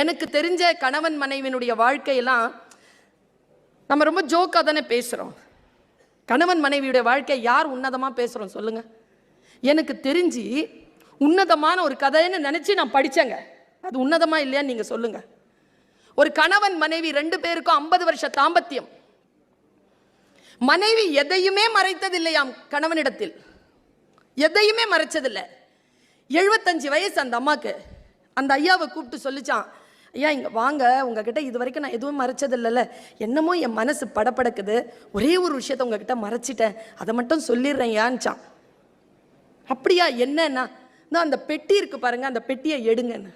எனக்கு தெரிஞ்ச கணவன் மனைவினுடைய வாழ்க்கையெல்லாம் நம்ம ரொம்ப ஜோக்காக தானே பேசுகிறோம் கணவன் மனைவியுடைய வாழ்க்கை யார் உன்னதமாக பேசுகிறோம் சொல்லுங்க. எனக்கு தெரிஞ்சு உன்னதமான ஒரு கதைன்னு நினச்சி நான் படித்தேங்க அது உன்னதமாக இல்லையான்னு நீங்கள் சொல்லுங்கள் ஒரு கணவன் மனைவி ரெண்டு பேருக்கும் ஐம்பது வருஷ தாம்பத்தியம். மனைவி எதையுமே மறைத்ததில்லையாம் கணவனிடத்தில். எதையுமே மறைச்சதில்லை. எழுபத்தஞ்சு வயசு அந்த அம்மாவுக்கு அந்த ஐயாவை கூப்பிட்டு சொல்லிச்சான் ஐயா இங்கே வாங்க. உங்ககிட்ட இது வரைக்கும் நான் எதுவும் மறைச்சதில்லைல்ல. என்னமோ என் மனசு படபடக்குது. ஒரே ஒரு விஷயத்த உங்ககிட்ட மறைச்சிட்டேன். அதை மட்டும் சொல்லிடுறேன் ஏன்ச்சான் அப்படியா என்னன்னா? நான் அந்த பெட்டி இருக்கு பாருங்க அந்த பெட்டியை எடுங்கன்னு.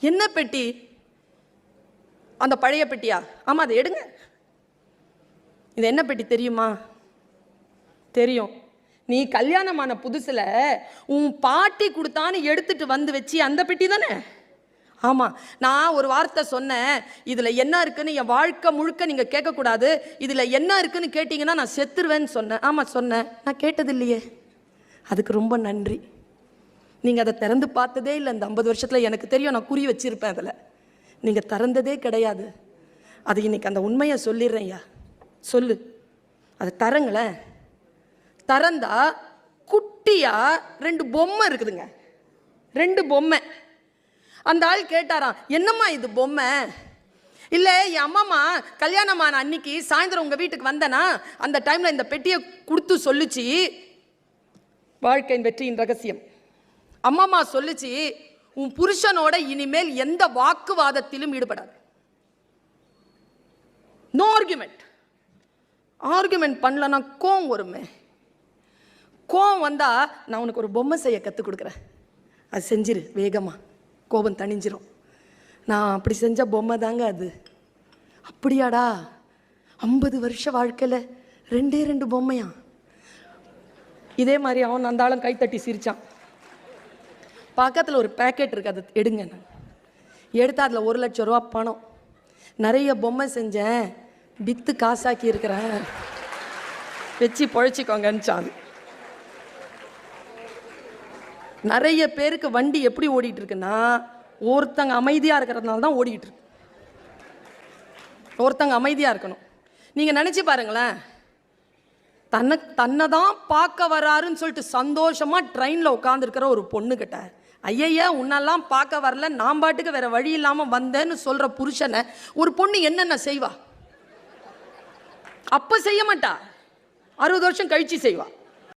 என்ன பெட்டி? அந்த பழைய பெட்டியா? ஆமாம் அதை எடுங்க. இது என்ன பெட்டி தெரியுமா? தெரியும். நீ கல்யாணமான புதுசில் உன் பாட்டி கொடுத்தான்னு எடுத்துட்டு வந்து வச்சு அந்த பெட்டி தானே? ஆமாம் நான் ஒரு வார்த்தை சொன்னேன். இதில் என்ன இருக்குன்னு என் வாழ்க்கை முழுக்க நீங்கள் கேட்கக்கூடாது. இதில் என்ன இருக்குன்னு கேட்டிங்கன்னா நான் செத்துருவேன்னு சொன்னேன். ஆமாம் சொன்னேன். நான் கேட்டது இல்லையே அதுக்கு ரொம்ப நன்றி. நீங்கள் அதை திறந்து பார்த்ததே இல்லை. இந்த ஐம்பது வருஷத்தில் எனக்கு தெரியும் நான் குறி வச்சுருப்பேன் அதில். நீங்கள் திறந்ததே கிடையாது. அது இன்னைக்கு அந்த உண்மையை சொல்லிடுறேன் ஐயா. சொல்லு. அதை தரங்களேன். திறந்தா குட்டியாக ரெண்டு பொம்மை இருக்குதுங்க. ரெண்டு பொம்மை. அந்த ஆள் கேட்டாராம் என்னம்மா இது பொம்மை? இல்லை என் அம்மாம்மா கல்யாணமான அன்னைக்கு சாயந்தரம் உங்கள் வீட்டுக்கு வந்தேனா அந்த டைமில் இந்த பெட்டியை கொடுத்து சொல்லுச்சு. வாழ்க்கையின் வெற்றியின் ரகசியம். அம்மாம்மா சொல்லுச்சு உன் புருஷனோட இனிமேல் எந்த வாக்குவாதத்திலும் ஈடுபடாது. நோ ஆர்குமெண்ட் ஆர்குமெண்ட் பண்ணலன்னா கோவம் வருமே. கோவம் வந்தால் நான் உனக்கு ஒரு பொம்மை செய்ய கற்றுக் கொடுக்குறேன். அது செஞ்சிரு வேகமாக கோபம் தணிஞ்சிரும். நான் அப்படி செஞ்ச பொம்மை தாங்க அது. அப்படியாடா? ஐம்பது வருஷ வாழ்க்கையில் ரெண்டே ரெண்டு பொம்மையா? இதே மாதிரி அவன் அந்த ஆளும் கைத்தட்டி சிரிச்சான். பக்கத்தில் ஒரு பேக்கெட் இருக்கு அதை எடுங்க. எடுத்து அதில் ஒரு லட்சம் ரூபா பணம். நிறைய பொம்மை செஞ்சேன். வித்து காசாக்கி இருக்கிறேன். வச்சு பொழைச்சிக்கோங்கன்னு நிறைய பேருக்கு வண்டி எப்படி ஓடிட்டு இருக்குன்னா ஒருத்தங்க அமைதியாக இருக்கிறதுனால தான் ஓடிக்கிட்டு இருக்கு ஒருத்தங்க அமைதியாக இருக்கணும். நீங்கள் நினச்சி பாருங்களேன். தன்னை தன்னை தான் பார்க்க வராருன்னு சொல்லிட்டு சந்தோஷமாக ட்ரெயினில் உட்காந்துருக்கிற ஒரு பொண்ணுக்கிட்ட ஐயய்யா உன்னெல்லாம் பார்க்க வரல நான் பாட்டுக்கு வேறு வழி இல்லாமல் வந்தேன்னு சொல்கிற புருஷனை ஒரு பொண்ணு என்னென்ன செய்வா? அப்போ செய்ய மாட்டா. அறுபது வருஷம் கழித்து செய்வா.